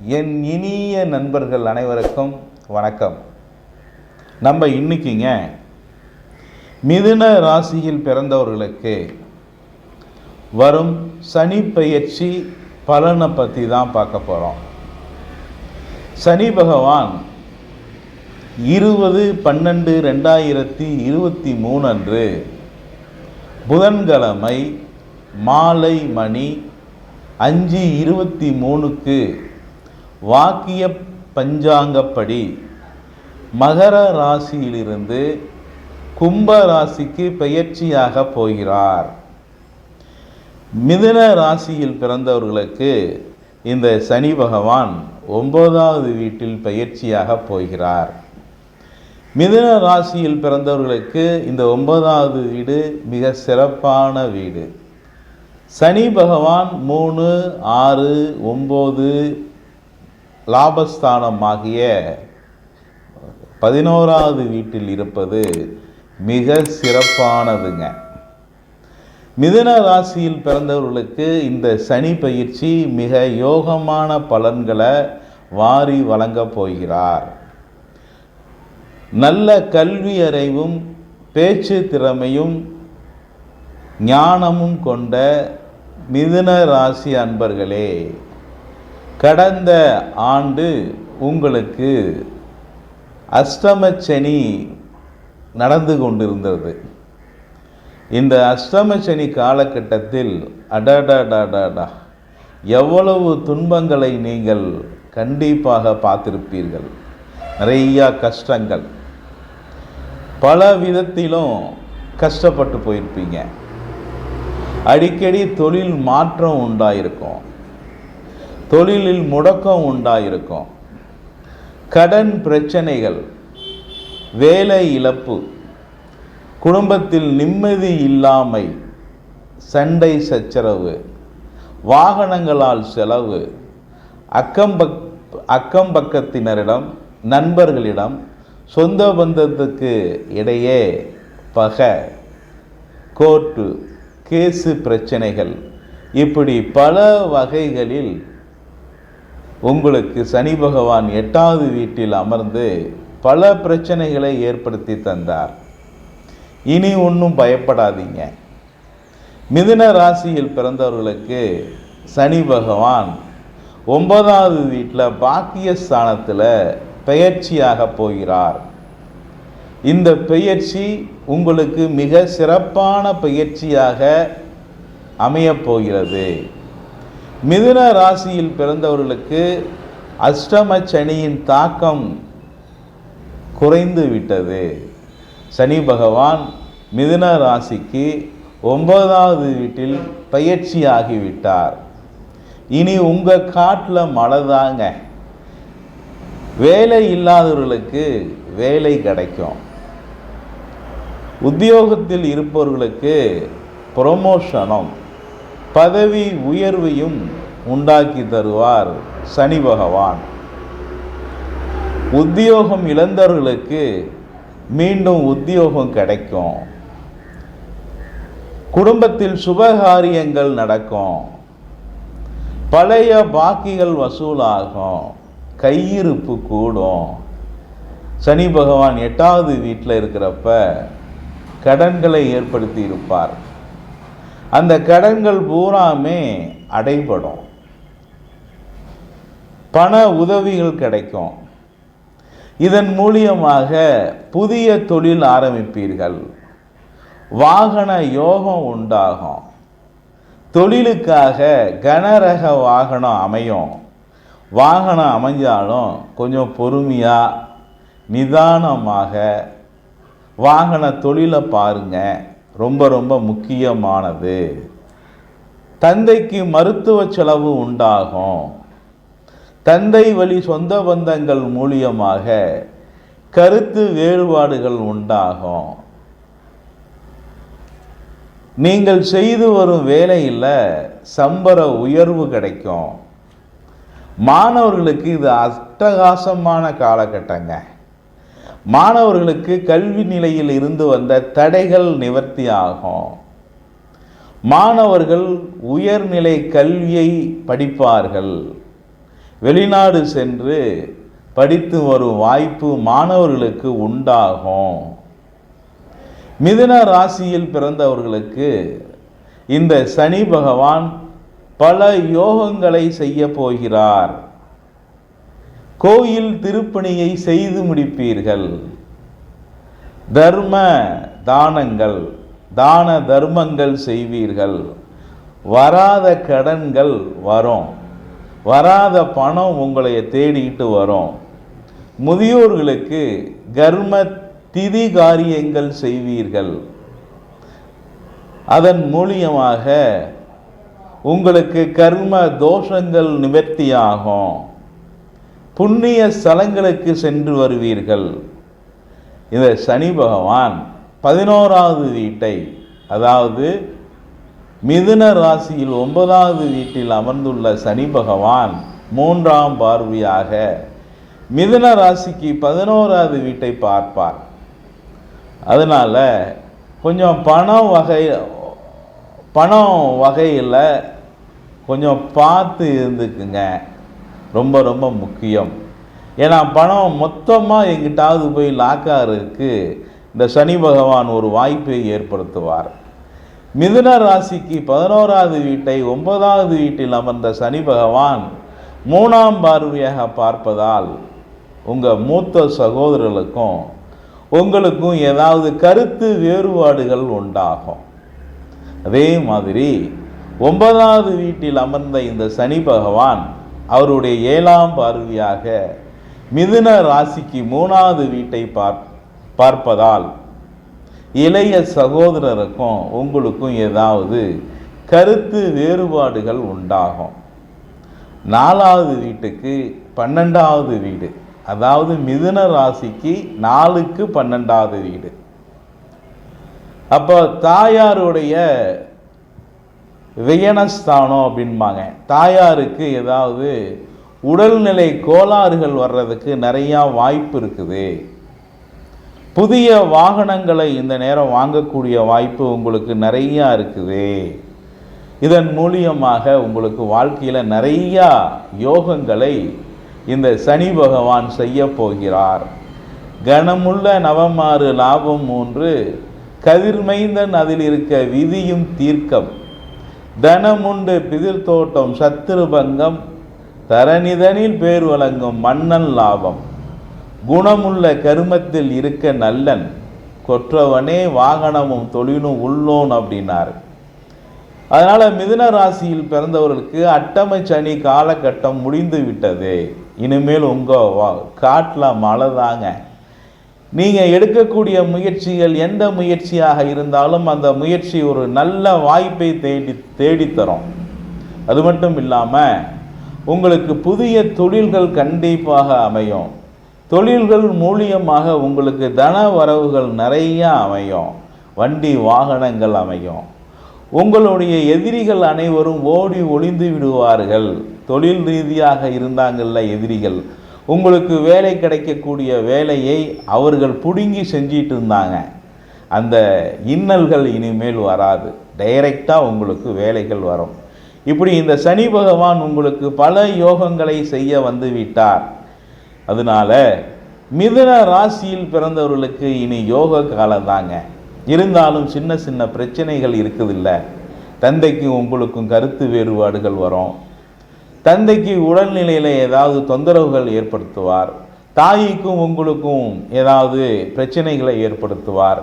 என் இனிய நண்பர்கள் அனைவருக்கும் வணக்கம். நம்ம இன்னைக்குங்க மிதுன ராசியில் பிறந்தவர்களுக்கு வரும் சனி பயிற்சி பலனை பற்றி தான் பார்க்க போகிறோம் சனி பகவான் இருபது பன்னெண்டு ரெண்டாயிரத்தி இருபத்தி மூணு அன்று புதன்கிழமை மாலை மணி அஞ்சு இருபத்தி மூணுக்கு வாக்கிய பஞ்சாங்கப்படி மகர ராசியிலிருந்து கும்ப ராசிக்கு பெயர்ச்சியாக போகிறார். மிதுன ராசியில் பிறந்தவர்களுக்கு இந்த சனி பகவான் ஒன்பதாவது வீட்டில் பயிற்சியாக போகிறார். மிதுன ராசியில் பிறந்தவர்களுக்கு இந்த ஒன்பதாவது வீடு மிக சிறப்பான வீடு. சனி பகவான் மூணு ஆறு ஒம்பது லாபஸ்தானமாகிய பதினோராவது வீட்டில் இருப்பது மிக சிறப்பானதுங்க. மிதுன ராசியில் பிறந்தவர்களுக்கு இந்த சனி பயிற்சி மிக யோகமான பலன்களை வாரி வழங்கப் போகிறார். நல்ல கல்வி அறிவும் பேச்சு திறமையும் ஞானமும் கொண்ட மிதுன ராசி அன்பர்களே கடந்த ஆண்டு உங்களுக்கு அஷ்டமச்சனி நடந்து கொண்டிருந்தது. இந்த அஷ்டமச்சனி காலகட்டத்தில் அடடடடடா எவ்வளவு துன்பங்களை நீங்கள் கண்டிப்பாக பார்த்திருப்பீர்கள். நிறையா கஷ்டங்கள். பல விதத்திலும் கஷ்டப்பட்டு போயிருப்பீங்க. அடிக்கடி தொழில் மாற்றம் உண்டாயிருக்கும். தொழிலில் முடக்கம் உண்டாயிருக்கும். கடன் பிரச்சனைகள் வேலை இழப்பு குடும்பத்தில் நிம்மதி இல்லாமை சண்டை சச்சரவு வாகனங்களால் செலவு அக்கம்பக் அக்கம் பக்கத்தினரிடம் நண்பர்களிடம் சொந்த பந்தத்துக்கு இடையே பகை கோர்ட்டு கேஸு பிரச்சனைகள் இப்படி பல வகைகளில் உங்களுக்கு சனி பகவான் எட்டாவது வீட்டில் அமர்ந்து பல பிரச்சனைகளை ஏற்படுத்தி தந்தார். இனி ஒன்றும் பயப்படாதீங்க. மிதுன ராசியில் பிறந்தவர்களுக்கு சனி பகவான் ஒன்பதாவது வீட்டில் பாக்கியஸ்தானத்தில் பெயர்ச்சியாக போகிறார். இந்த பெயர்ச்சி உங்களுக்கு மிக சிறப்பான பெயர்ச்சியாக அமையப் போகிறது. மிதுன ராசியில் பிறந்தவர்களுக்கு அஷ்டம சனியின் தாக்கம் குறைந்து விட்டது சனி பகவான் மிதுன ராசிக்கு ஒன்பதாவது வீட்டில் பயிற்சியாகிவிட்டார். இனி உங்கள் காட்டில் மழை தாங்க. வேலை இல்லாதவர்களுக்கு வேலை கிடைக்கும். உத்தியோகத்தில் இருப்பவர்களுக்கு ப்ரொமோஷனும் பதவி உயர்வையும் உண்டாக்கி தருவார் சனி பகவான். உத்தியோகம் இழந்தவர்களுக்கு மீண்டும் உத்தியோகம் கிடைக்கும். குடும்பத்தில் சுபகாரியங்கள் நடக்கும். பழைய பாக்கிகள் வசூலாகும். கையிருப்பு கூடும். சனி பகவான் எட்டாவது வீட்டில் இருக்கிறப்ப கடன்களை ஏற்படுத்தி இருப்பார். அந்த கடன்கள் பூராமே அடைபடும். பண உதவிகள் கிடைக்கும். இதன் மூலியமாக புதிய தொழில் ஆரம்பிப்பீர்கள். வாகன யோகம் உண்டாகும். தொழிலுக்காக கனரக வாகனம் அமையும். வாகனம் அமைஞ்சாலும் கொஞ்சம் பொறுமையாக நிதானமாக வாகன தொழிலை பாருங்க. ரொம்ப ரொம்ப முக்கியமானது. தந்தைக்கு மருத்துவ செலவு உண்டாகும். தந்தை வழி சொந்த பந்தங்கள் மூலியமாக கருத்து வேறுபாடுகள் உண்டாகும். நீங்கள் செய்து வரும் வேலையில் சம்பர உயர்வு கிடைக்கும். மாணவர்களுக்கு இது அட்டகாசமான காலகட்டங்க. மாணவர்களுக்கு கல்வி நிலையில் இருந்து வந்த தடைகள் நிவர்த்தி ஆகும். மாணவர்கள் உயர்நிலை கல்வியை படிப்பார்கள். வெளிநாடு சென்று படித்து வரும் வாய்ப்பு மாணவர்களுக்கு உண்டாகும். மிதுன ராசியில் பிறந்தவர்களுக்கு இந்த சனி பகவான் பல யோகங்களை செய்ய போகிறார். கோயில் திருப்பணியை செய்து முடிப்பீர்கள். தர்ம தானங்கள் தான தர்மங்கள் செய்வீர்கள். வராத கடன்கள் வரும். வராத பணம் உங்களை தேடிட்டு வரும். முதியோர்களுக்கு கர்ம திதி காரியங்கள் செய்வீர்கள். அதன் மூலியமாக உங்களுக்கு கர்ம தோஷங்கள் நிவர்த்தியாகும். புண்ணிய ஸ்தலங்களுக்கு சென்று வருவீர்கள். இந்த சனி பகவான் பதினோராவது வீட்டை அதாவது மிதுன ராசியில் ஒன்பதாவது வீட்டில் அமர்ந்துள்ள சனி பகவான் மூன்றாம் பார்வையாக மிதுன ராசிக்கு பதினோராவது வீட்டை பார்ப்பார். அதனால் கொஞ்சம் பணம் வகை பணம் வகையில் கொஞ்சம் பார்த்து இருந்துக்குங்க. ரொம்ப ரொம்ப முக்கியம். ஏன்னா பணம் மொத்தமாக எங்கிட்டாவது போய் லாக்காருக்கு இந்த சனி பகவான் ஒரு வாய்ப்பை ஏற்படுத்துவார். மிதுன ராசிக்கு பதினோராவது வீட்டை ஒன்பதாவது வீட்டில் அமர்ந்த சனி பகவான் மூணாம் பார்வையாக பார்ப்பதால் உங்கள் மூத்த சகோதரர்களுக்கும் உங்களுக்கும் ஏதாவது கருத்து வேறுபாடுகள் உண்டாகும். அதே மாதிரி ஒன்பதாவது வீட்டில் அமர்ந்த இந்த சனி பகவான் அவருடைய ஏழாம் பார்வையாக மிதுன ராசிக்கு மூணாவது வீட்டை பார் பார்ப்பதால் இளைய சகோதரருக்கும் உங்களுக்கும் ஏதாவது கருத்து வேறுபாடுகள் உண்டாகும். நாலாவது வீட்டுக்கு பன்னெண்டாவது வீடு. அதாவது மிதுன ராசிக்கு நாலுக்கு பன்னெண்டாவது வீடு. அப்போ தாயாருடைய வியனஸ்தானம் அப்படின்பாங்க தாயாருக்கு ஏதாவது உடல்நிலை கோளாறுகள் வர்றதுக்கு நிறையா வாய்ப்பு இருக்குது. புதிய வாகனங்களை இந்த நேரம் வாங்கக்கூடிய வாய்ப்பு உங்களுக்கு நிறையா இருக்குது. இதன் மூலியமாக உங்களுக்கு வாழ்க்கையில் நிறையா யோகங்களை இந்த சனி பகவான் செய்ய போகிறார். கனமுள்ள நவமாறு லாபம் மூன்று கதிர்மைந்தன் அதில் இருக்க விதியும் தீர்க்கம். தனமுண்டு பிதிர் தோட்டம் சத்துருபங்கம் தரணிதனில் பேர் வழங்கும் மன்னன் லாபம். குணமுள்ள கருமத்தில் இருக்க நல்லன் கொற்றவனே வாகனமும் தொழிலும் உள்ளோன் அப்படின்னார். அதனால் மிதுன ராசியில் பிறந்தவர்களுக்கு அட்டமை சனி காலகட்டம் முடிந்து விட்டது இனிமேல் உங்கள் காட்டில் மழை தாங்க. நீங்கள் எடுக்கக்கூடிய முயற்சிகள் எந்த முயற்சியாக இருந்தாலும் அந்த முயற்சி ஒரு நல்ல வாய்ப்பை தேடி தேடித்தரும். அது மட்டும் இல்லாமல் உங்களுக்கு புதிய தொழில்கள் கண்டிப்பாக அமையும். தொழில்கள் மூலியமாக உங்களுக்கு தன வரவுகள் நிறைய அமையும். வண்டி வாகனங்கள் அமையும். உங்களுடைய எதிரிகள் அனைவரும் ஓடி ஒளிந்து விடுவார்கள். தொழில் ரீதியாக இருந்தாங்கல்ல எதிரிகள். உங்களுக்கு வேலை கிடைக்கக்கூடிய வேலையை அவர்கள் பிடுங்கி செஞ்சிட்டு இருந்தாங்க. அந்த இன்னல்கள் இனிமேல் வராது. டைரெக்டாக உங்களுக்கு வேலைகள் வரும். இப்படி இந்த சனி பகவான் உங்களுக்கு பல யோகங்களை செய்ய வந்து விட்டார். அதனால மிதுன ராசியில் பிறந்தவர்களுக்கு இனி யோக காலம் தாங்க. இருந்தாலும் சின்ன சின்ன பிரச்சனைகள் இருக்குதில்ல. தந்தைக்கும் உங்களுக்கும் கருத்து வேறுபாடுகள் வரும். தந்தைக்கு உடல்நிலையில் ஏதாவது தொந்தரவுகள் ஏற்படுத்துவார். தாய்க்கும் உங்களுக்கும் ஏதாவது பிரச்சனைகளை ஏற்படுத்துவார்.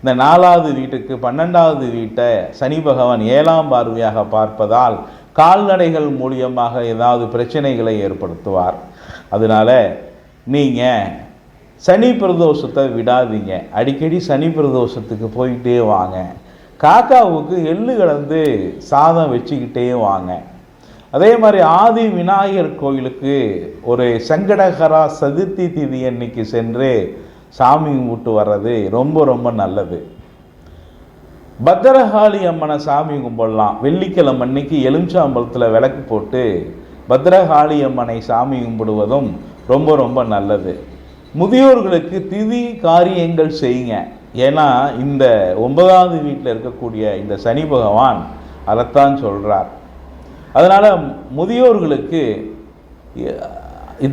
இந்த நாலாவது வீட்டுக்கு பன்னெண்டாவது வீட்டை சனி பகவான் ஏழாம் பார்வையாக பார்ப்பதால் கால்நடைகள் மூலியமாக ஏதாவது பிரச்சனைகளை ஏற்படுத்துவார். அதனால் நீங்கள் சனி பிரதோஷத்தை விடாதீங்க. அடிக்கடி சனி பிரதோஷத்துக்கு போயிட்டே வாங்க. காக்காவுக்கு எள்ளு கலந்து சாதம் வச்சுக்கிட்டே வாங்க. அதே மாதிரி ஆதி விநாயகர் கோயிலுக்கு ஒரு சங்கடகரா சதுர்த்தி திதி அன்னைக்கு சென்று சாமி கும்பிட்டு வர்றது ரொம்ப ரொம்ப நல்லது. பத்திரகாளி அம்மனை சாமி கும்பிடலாம். வெள்ளிக்கிழமை அன்னைக்கு எலுமிச்சாம்பலத்தில் விளக்கு போட்டு பத்திரகாளி அம்மனை சாமி கும்பிடுவதும் ரொம்ப ரொம்ப நல்லது. முதியோர்களுக்கு திதி காரியங்கள் செய்யுங்க. ஏன்னா இந்த ஒன்பதாவது வீட்டில் இருக்கக்கூடிய இந்த சனி பகவான் அதைத்தான் சொல்கிறார் அதனால் முதியோர்களுக்கு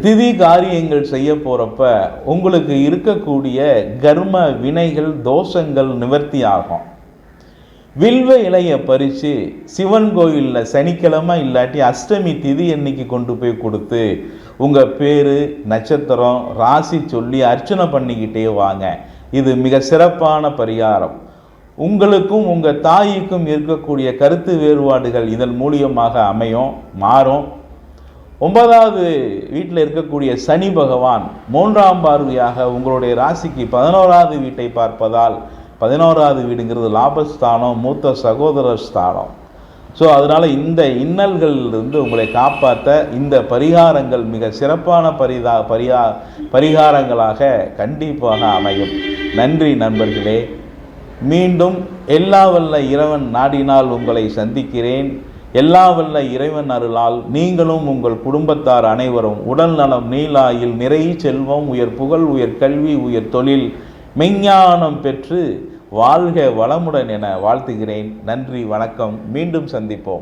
திதி காரியங்கள் செய்ய போகிறப்ப உங்களுக்கு இருக்கக்கூடிய கர்ம வினைகள் தோஷங்கள் நிவர்த்தி ஆகும். வில்வ இலையை பறித்து சிவன் கோயிலில் சனிக்கிழமை இல்லாட்டி அஷ்டமி திதி அன்னைக்கு கொண்டு போய் கொடுத்து உங்கள் பேர் நட்சத்திரம் ராசி சொல்லி அர்ச்சனை பண்ணிக்கிட்டே வாங்க. இது மிக சிறப்பான பரிகாரம். உங்களுக்கும் உங்கள் தாய்க்கும் இருக்கக்கூடிய கருத்து வேறுபாடுகள் இதன் மூலியமாக அமையும் மாறும். ஒன்பதாவது வீட்டில் இருக்கக்கூடிய சனி பகவான் மூன்றாம் பார்வையாக உங்களுடைய ராசிக்கு பதினோராவது வீட்டை பார்ப்பதால் பதினோராவது வீடுங்கிறது லாபஸ்தானம் மூத்த சகோதர ஸ்தானம். ஸோ அதனால் இந்த இன்னல்களிலிருந்து உங்களை காப்பாற்ற இந்த பரிகாரங்கள் மிக சிறப்பான பரிதா பரிகா பரிகாரங்களாக கண்டிப்பாக அமையும். நன்றி நண்பர்களே. மீண்டும் எல்லா வல்ல இறைவன் நாடினால் உங்களை சந்திக்கிறேன். எல்லா வல்ல இறைவன் அருளால் நீங்களும் உங்கள் குடும்பத்தார் அனைவரும் உடல் நலம் நீலாயில் நிறை செல்வம் உயர் புகழ் உயர் கல்வி உயர் தொழில் மெஞ்ஞானம் பெற்று வாழ்க வளமுடன் என வாழ்த்துகிறேன். நன்றி வணக்கம். மீண்டும் சந்திப்போம்.